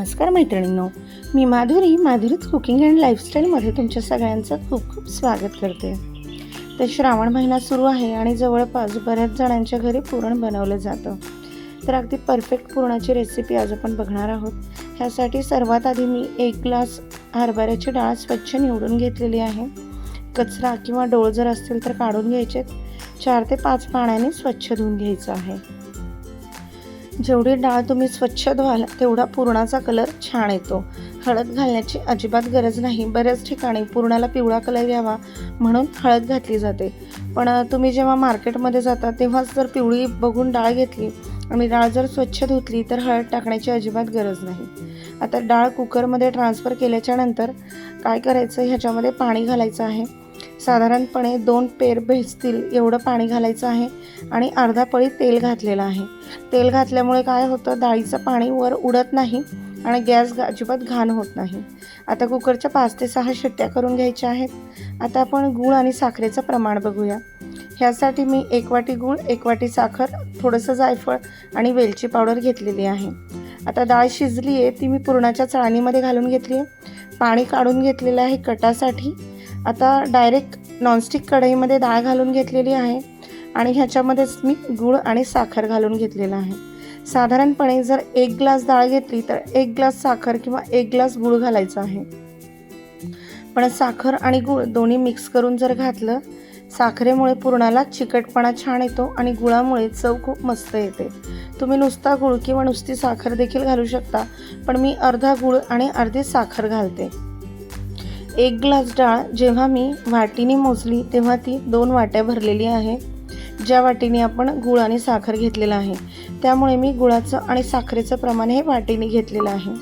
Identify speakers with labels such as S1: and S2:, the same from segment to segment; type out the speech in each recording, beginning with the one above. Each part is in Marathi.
S1: नमस्कार मैत्रिणींनो. मी माधुरी माधुरीच कुकिंग अँड लाईफस्टाईलमध्ये तुमच्या सगळ्यांचं खूप खूप स्वागत करते. तर श्रावण महिना सुरू आहे आणि जवळपास बऱ्याच जणांच्या घरी पुरण बनवलं जातं. तर अगदी परफेक्ट पुरणाची रेसिपी आज आपण बघणार आहोत. ह्यासाठी सर्वात आधी मी एक ग्लास हरभऱ्याची डाळ स्वच्छ निवडून घेतलेली आहे. कचरा किंवा डोळ जर असतील तर काढून घ्यायचे चार ते पाच पाण्याने स्वच्छ धुवून घ्यायचं आहे. जेवढी डाळ तुम्ही स्वच्छ धुवाल तेवढा पुरणाचा कलर छान येतो. हळद घालण्याची अजिबात गरज नाही. बऱ्याच ठिकाणी पुरणाला पिवळा कलर यावा म्हणून हळद घातली जाते. पण तुम्ही जेव्हा मार्केटमध्ये जाता तेव्हाच जर पिवळी बघून डाळ घेतली आणि डाळ जर स्वच्छ धुतली तर हळद टाकण्याची अजिबात गरज नाही. आता डाळ कुकरमध्ये ट्रान्सफर केल्याच्यानंतर काय करायचं? ह्याच्यामध्ये पाणी घालायचं आहे. साधारणपणे दोन पेर भेजतील एवढं पाणी घालायचं आहे आणि अर्धा पळी तेल घातलेलं आहे. तेल घातल्यामुळे काय होतं? डाळीचं पाणी वर उडत नाही आणि गॅस अजिबात घाण होत नाही. आता कुकरच्या पाच ते सहा शिट्ट्या करून घ्यायच्या आहेत. आता आपण गूळ आणि साखरेचं प्रमाण बघूया. ह्यासाठी मी एक वाटी गूळ एक वाटी साखर थोडंसं जायफळ आणि वेलची पावडर घेतलेली आहे. आता डाळ शिजली आहे ती मी पुरणाच्या चाळणीमध्ये घालून घेतली आहे पाणी काढून घेतलेलं आहे कटासाठी. आता डायरेक्ट नॉनस्टिक कढईमध्ये डाळ घालून घेतलेली आहे. आणि ह्याच्यामध्येच मी गूळ आणि साखर घालून घेतलेलं आहे. साधारणपणे जर एक ग्लास डाळ घेतली तर एक ग्लास साखर किंवा एक ग्लास गूळ घालायचा आहे. पण साखर आणि गूळ दोन्ही मिक्स करून जर घातलं साखरेमुळे पुरणाला चिकटपणा छान येतो आणि गुळामुळे चव खूप मस्त येते. तुम्ही नुसता गूळ किंवा नुसती साखर देखील घालू शकता पण मी अर्धा गूळ आणि अर्धी साखर घालते. एक ग्लास डाळ जेव्हा मी वाटीने मोजली तेव्हा ती दोन वाट्या भरलेली आहे ज्या वाटीने आपण गुळ आणि साखर घेतलेला आहे. त्यामुळे मी गुळाचं आणि साखरेचं प्रमाण हे वाटीने घेतलेलं आहे.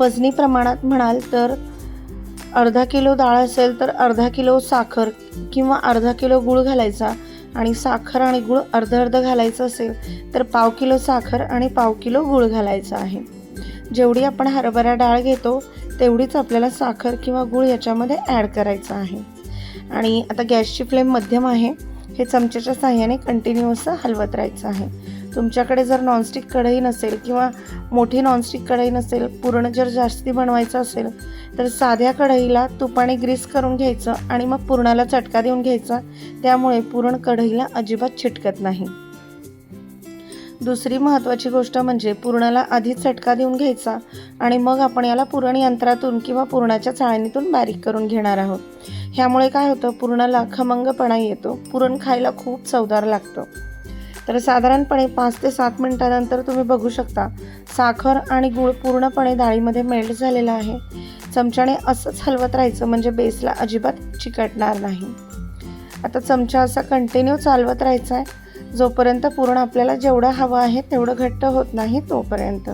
S1: वजनी प्रमाणात म्हणाल तर अर्धा किलो डाळ असेल तर अर्धा किलो साखर किंवा अर्धा किलो गूळ घालायचा आणि साखर आणि गूळ अर्ध अर्ध घालायचं असेल तर पाव किलो साखर आणि पाव किलो गूळ घालायचा आहे. जेवढी आपण हरभरा डाळ घेतो तेवढीच आपल्याला साखर किंवा गूळ याच्यामध्ये ॲड करायचं आहे. आणि आता गॅसची फ्लेम मध्यम आहे. हे चमच्याच्या साह्याने कंटिन्यू असं हलवत राहायचं आहे. तुमच्याकडे जर नॉनस्टिक कढई नसेल किंवा मोठी नॉनस्टिक कढई नसेल पूर्ण जर जास्ती बनवायचं असेल तर साध्या कढईला तुपाने ग्रीस करून घ्यायचं आणि मग पुरणाला चटका देऊन घ्यायचा. त्यामुळे पुरण कढईला अजिबात चिटकत नाही. दुसरी महत्त्वाची गोष्ट म्हणजे पुरणाला आधीच चटका देऊन घ्यायचा आणि मग आपण याला पुरण यंत्रातून किंवा पुरणाच्या चाळणीतून बारीक करून घेणार आहोत. ह्यामुळे काय होतं? पुरणाला खमंगपणा येतो. पुरण खायला खूप चवदार लागतं. तर साधारणपणे पाच ते सात मिनिटानंतर तुम्ही बघू शकता साखर आणि गूळ पूर्णपणे डाळीमध्ये मेल्ट झालेला आहे. चमच्याने असंच हलवत राहायचं म्हणजे बेसला अजिबात चिकटणार नाही. आता चमचा असा कंटिन्यू चालवत राहायचा आहे. जोपर्यंत पूर्ण आपल्याला जेवढं हवं आहे तेवढं घट्ट होत नाही तोपर्यंत.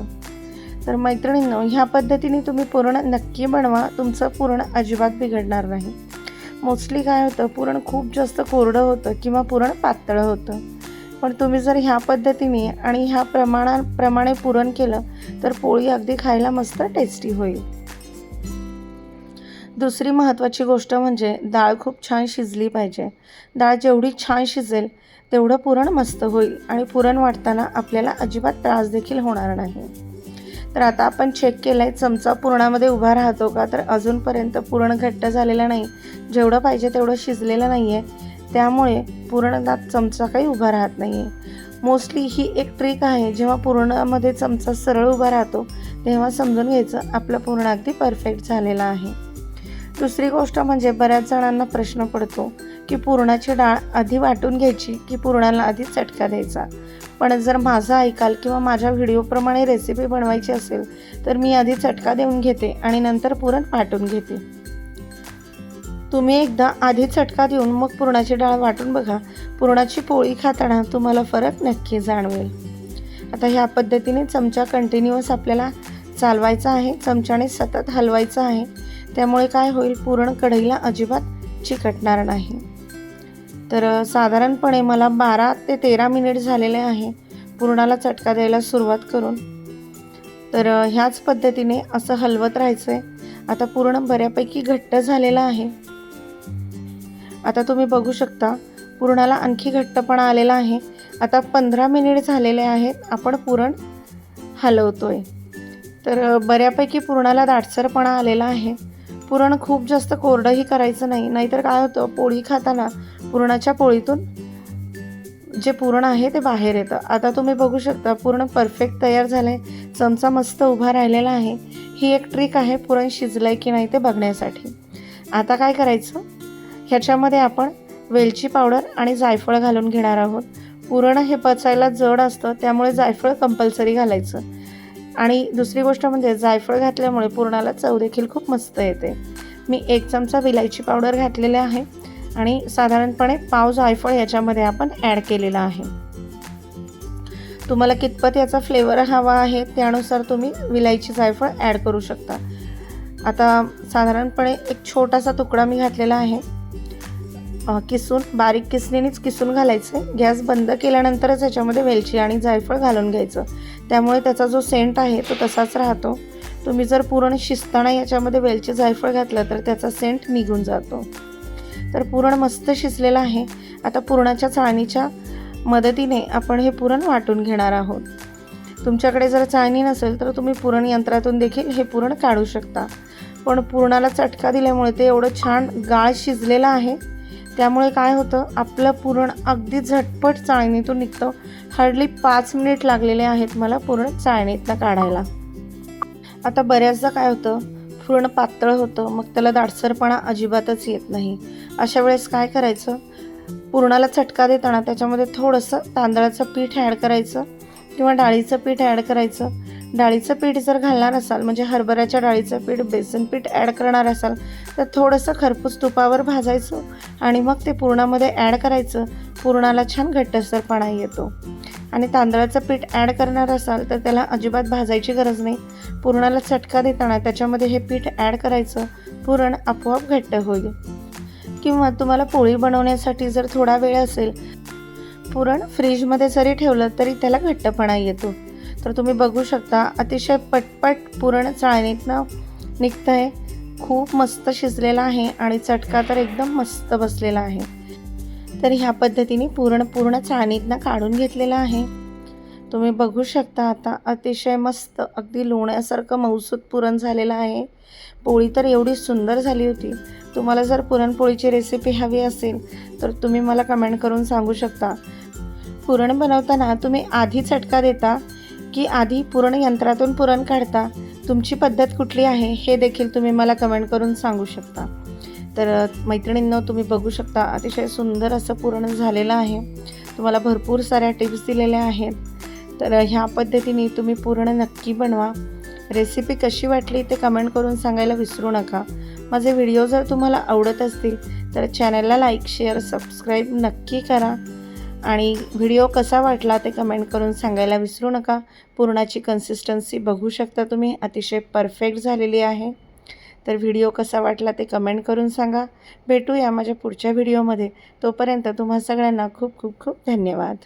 S1: तर मैत्रिणींनो ह्या पद्धतीने तुम्ही पूर्ण नक्की बनवा. तुमचं पूर्ण अजिबात बिघडणार नाही. मोस्टली काय होतं पुरण खूप जास्त कोरडं होतं किंवा पुरण पातळं होतं. पण तुम्ही जर ह्या पद्धतीने आणि ह्या प्रमाणाप्रमाणे पुरण केलं तर पोळी अगदी खायला मस्त टेस्टी होईल. दुसरी महत्त्वाची गोष्ट म्हणजे डाळ खूप छान शिजली पाहिजे. डाळ जेवढी छान शिजेल तेवढं पुरण मस्त होईल आणि पुरण वाटताना आपल्याला अजिबात त्रास देखील होणार नाही. तर आता आपण चेक केलं आहे चमचा पुरणामध्ये उभा राहतो का? तर अजूनपर्यंत पुरण घट्ट झालेलं नाही. जेवढं पाहिजे तेवढं शिजलेलं नाही आहे त्यामुळे पुरणात चमचा काही उभा राहत नाही आहे मोस्टली ही एक ट्रिक आहे. जेव्हा पुरणामध्ये चमचा सरळ उभा राहतो तेव्हा समजून घ्यायचं आपलं पुरण अगदी परफेक्ट झालेलं आहे. दुसरी गोष्ट म्हणजे बऱ्याच जणांना प्रश्न पडतो की पुरणाची डाळ आधी वाटून घ्यायची की पुरणाला आधी चटका द्यायचा? पण जर माझं ऐकाल किंवा माझ्या व्हिडिओप्रमाणे रेसिपी बनवायची असेल तर मी आधी चटका देऊन घेते आणि नंतर पुरण वाटून घेते. तुम्ही एकदा आधी चटका देऊन मग पुरणाची डाळ वाटून बघा. पुरणाची पोळी खाताना तुम्हाला फरक नक्की जाणवेल. आता ह्या पद्धतीने चमचा कंटिन्युअस आपल्याला चालवायचा आहे. चमच्याने सतत हलवायचं आहे. त्यामुळे काय होईल? पुरण कढईला अजिबात चिकटणार नाही. तर साधारणपणे मला बारा ते तेरा मिनिट झालेले आहे. पुरणाला चटका द्यायला सुरुवात करून. तर ह्याच पद्धतीने असं हलवत राहायचं आहे आता पूर्ण बऱ्यापैकी घट्ट झालेलं आहे. आता तुम्ही बघू शकता पुरणाला आणखी घट्टपणा आलेला आहे. आता पंधरा मिनिट झालेले आहेत आपण पुरण हलवतोय. तर बऱ्यापैकी पुरणाला दाटसरपणा आलेला आहे. पुरण खूप जास्त कोरडंही करायचं नाही. नाहीतर काय होतं पोळी खाताना पुरणाच्या पोळीतून जे पुरण आहे ते बाहेर येतं. आता तुम्ही बघू शकता पुरण परफेक्ट तयार झालं आहे चमचा मस्त उभा राहिलेला आहे. ही एक ट्रिक आहे पुरण शिजलं आहे की नाही ते बघण्यासाठी. आता काय करायचं? ह्याच्यामध्ये आपण वेलची पावडर आणि जायफळ घालून घेणार आहोत. पुरण हे पचायला जड असतं त्यामुळे जायफळ कंपल्सरी घालायचं. आणि दुसरी गोष्ट म्हणजे जायफळ घातल्यामुळे पुरणाला चव देखील खूप मस्त येते. मी एक चमचा विलायची पावडर घातलेले आहे आणि साधारणपणे पाव जायफळ याच्यामध्ये आपण ॲड केलेला आहे. तुम्हाला कितपत याचा फ्लेवर हवा आहे त्यानुसार तुम्ही विलायची जायफळ ॲड करू शकता. आता साधारणपणे एक छोटासा तुकडा मी घातलेला आहे. किसून बारीक किसणीनेच किसून घालायचं. गॅस बंद केल्यानंतरच याच्यामध्ये वेलची आणि जायफळ घालून घ्यायचं. त्यामुळे त्याचा जो सेंट आहे तो तसाच राहतो. तुम्ही जर पुरण शिजताना याच्यामध्ये वेलची जायफळ घातलं तर त्याचा सेंट निघून जातो. तर पुरण मस्त शिजलेलं आहे. आता पुरणाच्या चाळणीच्या मदतीने आपण हे पुरण वाटून घेणार आहोत. तुमच्याकडे जर चाळणी नसेल तर तुम्ही पुरण यंत्रातून देखील हे पुरण काढू शकता. पण पुरणाला चटका दिल्यामुळे ते एवढं छान गाळ शिजलेलं आहे. त्यामुळे काय होतं आपलं पुरण अगदी झटपट चाळणीतून निघतं. हार्डली पाच मिनिट लागलेले आहेत मला पुरण चाळणीतनं काढायला. आता बऱ्याचदा काय होतं पुरण पातळ होतं मग त्याला दाटसरपणा अजिबातच येत नाही. अशा वेळेस काय करायचं पुरणाला चटका देताना त्याच्यामध्ये थोडंसं तांदळाचं पीठ ॲड करायचं किंवा डाळीचं पीठ ॲड करायचं. डाळीचं पीठ जर घालणार असाल म्हणजे हरभऱ्याच्या डाळीचं पीठ बेसन पीठ ॲड करणार असाल तर थोडंसं खरपूस तुपावर भाजायचं आणि मग ते पुरणामध्ये ॲड करायचं. पुरणाला छान घट्टसरपणा येतो. आणि तांदळाचं पीठ ॲड करणार असाल तर त्याला अजिबात भाजायची गरज नाही. पुरणाला चटका देताना त्याच्यामध्ये हे पीठ ॲड करायचं. पुरण आपोआप घट्ट होईल. किंवा तुम्हाला पोळी बनवण्यासाठी जर थोडा वेळ असेल पुरण फ्रीजमध्ये जरी ठेवलं तरी त्याला घट्टपणा येतो. तर तुम्ही बघू शकता अतिशय पटपट पुरण चाळणीतनं निघतं आहे खूप मस्त शिजलेला आहे आणि चटका तर एकदम मस्त बसलेला आहे. तर ह्या पद्धतीने पुरण पूर्ण चाळणीतनं काढून घेतलेला आहे. तुम्ही बघू शकता आता अतिशय मस्त अगदी लोण्यासारखं मौसूद पुरण झालेलं आहे. पोळी तर एवढी सुंदर झाली होती. तुम्हाला जर पुरणपोळीची रेसिपी हवी असेल तर तुम्ही मला कमेंट करून सांगू शकता. पुरण बनवताना तुम्ही आधी चटका देता की आधी पुरण यंत्रातून पुरण काढता? तुमची पद्धत कुठली आहे हे देखील तुम्ही मला कमेंट करून सांगू शकता. तर मैत्रिणींना मैत्रिणींनो तुम्ही बघू शकता अतिशय सुंदर असं पूर्ण झालेलं आहे. तुम्हाला भरपूर साऱ्या टिप्स दिलेल्या आहेत. तर ह्या पद्धतीने तुम्ही पूर्ण नक्की बनवा. रेसिपी कशी वाटली ते कमेंट करून सांगायला विसरू नका. माझे व्हिडिओ जर तुम्हाला आवडत असतील तर चॅनलला लाईक शेअर सबस्क्राईब नक्की करा. आणि व्हिडिओ कसा वाटला ते कमेंट करून सांगायला विसरू नका. पुरणाची कन्सिस्टन्सी बघू शकता तुम्ही. अतिशय परफेक्ट झालेली आहे. तर व्हिडिओ कसा वाटला ते कमेंट करून सांगा. भेटूया माझ्या पुढच्या व्हिडिओमध्ये. तोपर्यंत तुम्हा सगळ्यांना खूप खूप खूप धन्यवाद.